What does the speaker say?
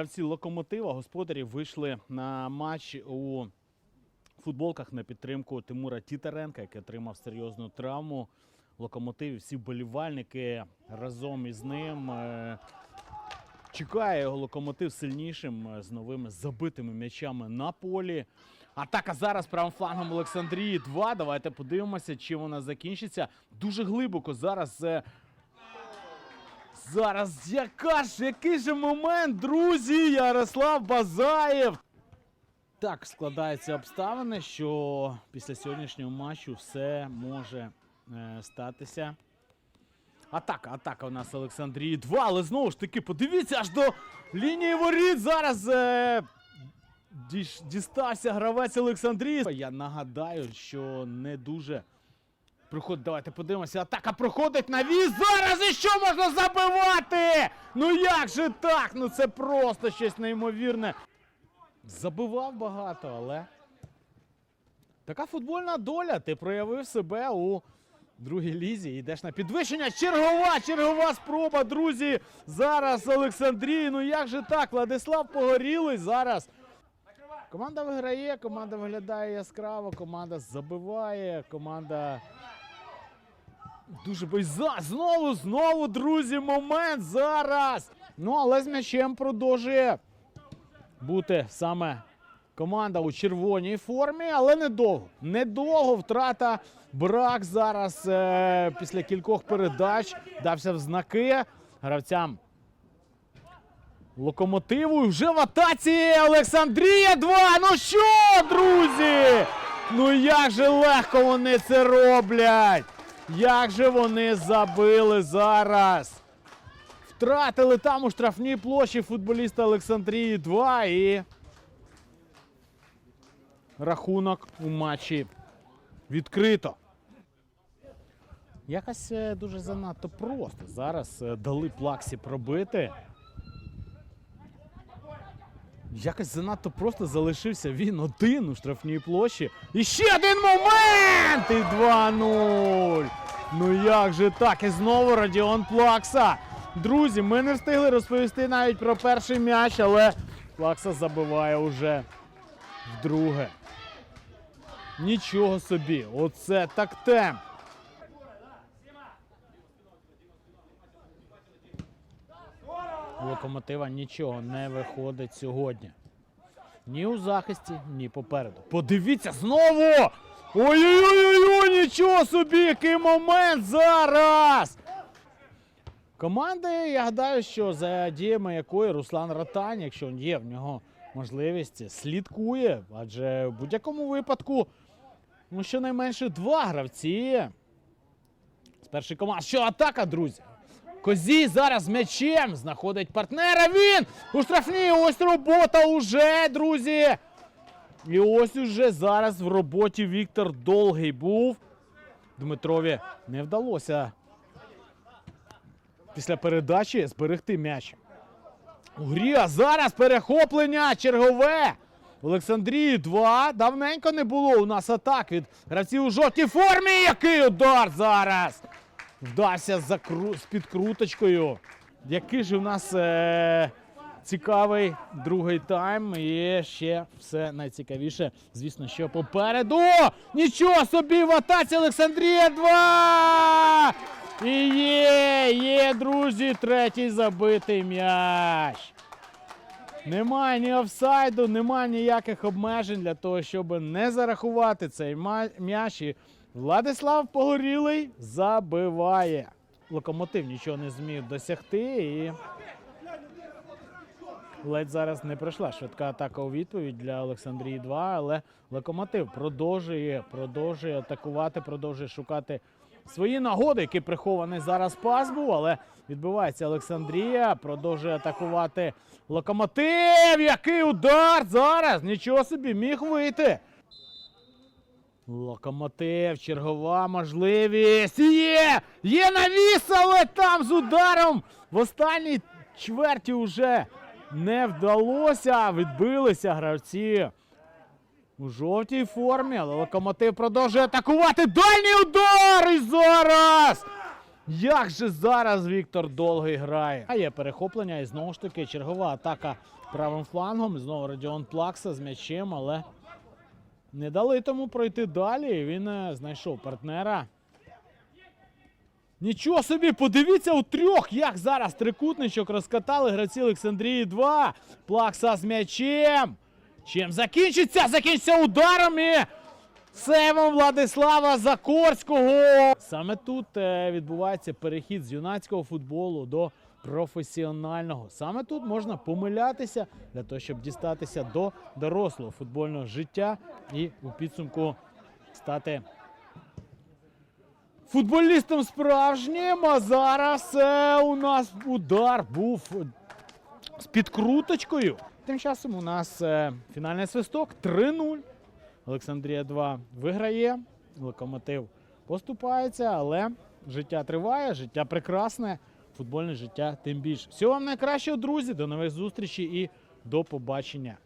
гравці локомотива, господарі вийшли на матч у футболках на підтримку Тимура Тітаренка, який отримав серйозну травму. Локомотив, всі вболівальники разом із ним. е, Чекає його локомотив сильнішим е, з новими забитими м'ячами на полі. Атака зараз правим флангом Олександрії 2. Давайте подивимося, чим вона закінчиться. Дуже глибоко зараз. Зараз яка ж, який же момент, друзі! Ярослав Базаєв. Так складаються обставини, що після сьогоднішнього матчу все може е, статися. Атака, атака у нас Олександрії 2, але знову ж таки, подивіться, аж до лінії воріт зараз е, діш- дістався гравець Олександрії. Я нагадаю, що не дуже Проходить, давайте подивимося. Атака проходить на віз. Зараз і що можна забивати? Ну як же так? Ну це просто щось неймовірне. Забивав багато, але. Така футбольна доля. Ти проявив себе у другій лізі. Йдеш на підвищення. Чергова, чергова спроба, друзі. Зараз Олександрій. Ну як же так? Владислав Погорілий зараз. Команда виграє, команда виглядає яскраво, команда забиває, команда. Дуже бойза. Знову, знову, друзі, момент зараз. Ну, але з м'ячем продовжує бути саме команда у червоній формі, але недовго. Недовго втрата. Брак зараз е, після кількох передач дався в знаки гравцям локомотиву. І вже в атаці Олександрія 2. Ну що, друзі? Ну як же легко вони це роблять? Як же вони забили зараз? Втратили там у штрафній площі футболіста Олександрії 2 і рахунок у матчі відкрито. Якось е, дуже занадто просто. Зараз е, дали плаксі пробити. Якось занадто просто залишився він один у штрафній площі. І ще один момент! І 2-0. Ну як же так? І знову Радіон Плакса. Друзі, ми не встигли розповісти навіть про перший м'яч, але Плакса забиває уже вдруге. Нічого собі, оце так темп. Локомотива нічого не виходить сьогодні. Ні у захисті, ні попереду. Подивіться знову! Ой-ой-ой, нічого собі, який момент зараз! Команди, я гадаю, що за діями якої Руслан Ротань, якщо є в нього можливість, слідкує. Адже в будь-якому випадку, ну, щонайменше два гравці. З першої команди. Що атака, друзі? Козій зараз м'ячем знаходить партнера. Він у штрафній. Ось робота уже, друзі. І ось уже зараз в роботі Віктор Долгий був. Дмитрові не вдалося після передачі зберегти м'яч. У грі, а зараз перехоплення чергове. Олександрії 2. Давненько не було у нас атак від гравців у жовтій формі. Який удар зараз! Вдався за кру... з підкруточкою. Який же у нас е... цікавий другий тайм. І ще все найцікавіше, звісно, що попереду. Нічого собі в атаці Олександрія 2! І є, є, друзі, третій забитий м'яч. Немає ні офсайду, немає ніяких обмежень для того, щоб не зарахувати цей м'яч. І Владислав Погорілий забиває. Локомотив нічого не зміг досягти. І ледь зараз не пройшла швидка атака у відповідь для Олександрії 2, але локомотив продовжує, продовжує атакувати, продовжує шукати свої нагоди, які прихований зараз пас був, але відбувається Олександрія, продовжує атакувати локомотив. Який удар зараз! Нічого собі міг вийти. Локомотив, чергова можливість. Є! Є навіс, але там з ударом в останній чверті вже не вдалося. Відбилися гравці у жовтій формі, але локомотив продовжує атакувати. Дальній удар! І зараз! Як же зараз Віктор Долгий грає? А є перехоплення і знову ж таки чергова атака правим флангом. Знову Радіон Плакса з м'ячем, але не дали тому пройти далі. Він е, знайшов партнера. Нічого собі, подивіться у трьох, як зараз трикутничок розкатали гравці Олександрії 2. Плакса з м'ячем. Чим закінчиться? Закінчиться ударом і сейвом Владислава Закорського. Саме тут е, відбувається перехід з юнацького футболу до професіонального. Саме тут можна помилятися для того, щоб дістатися до дорослого футбольного життя і у підсумку стати футболістом справжнім. А зараз е, у нас удар був з підкруточкою. Тим часом у нас е, фінальний свисток 3-0. Олександрія 2 виграє. Локомотив поступається, але життя триває, життя прекрасне, футбольне життя тим більше. Всього вам найкращого, друзі. До нових зустрічей і до побачення.